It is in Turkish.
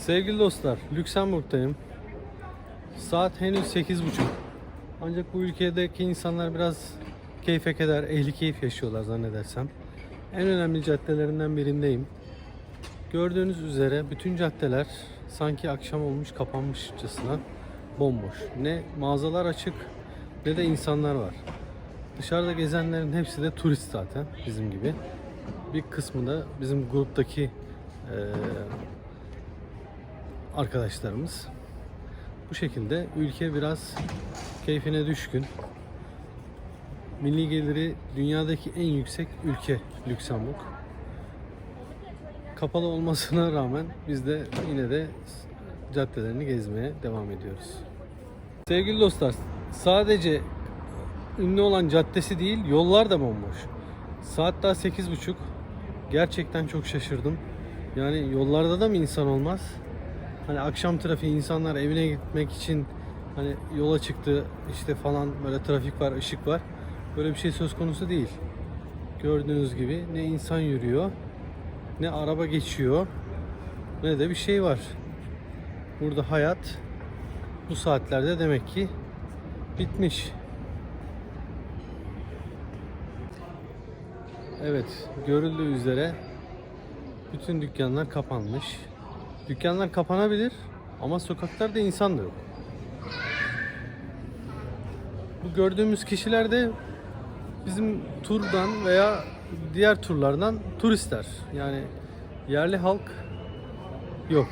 Sevgili dostlar, Lüksemburg'dayım. Saat henüz 8.30. Ancak bu ülkedeki insanlar biraz keyfe keder, ehli keyif yaşıyorlar zannedersem. En önemli caddelerinden birindeyim. Gördüğünüz üzere bütün caddeler sanki akşam olmuş kapanmışçasına bomboş. Ne mağazalar açık ne de insanlar var. Dışarıda gezenlerin hepsi de turist zaten bizim gibi. Bir kısmı da bizim gruptaki eee arkadaşlarımız. Bu şekilde ülke biraz keyfine düşkün. Milli geliri dünyadaki en yüksek ülke Lüksemburg. Kapalı olmasına rağmen biz de yine de caddelerini gezmeye devam ediyoruz. Sevgili dostlar, sadece ünlü olan caddesi değil, yollar da bomboş. Saat daha 8.30. Gerçekten çok şaşırdım. Yani yollarda da mı insan olmaz? Hani akşam trafiği insanlar evine gitmek için hani yola çıktı işte falan böyle trafik var, ışık var. Böyle bir şey söz konusu değil. Gördüğünüz gibi ne insan yürüyor, ne araba geçiyor, ne de bir şey var. Burada hayat bu saatlerde demek ki bitmiş. Evet, görüldüğü üzere bütün dükkanlar kapanmış. Dükkanlar kapanabilir ama sokaklarda insan da yok. Bu gördüğümüz kişiler de bizim turdan veya diğer turlardan turistler. Yani yerli halk yok.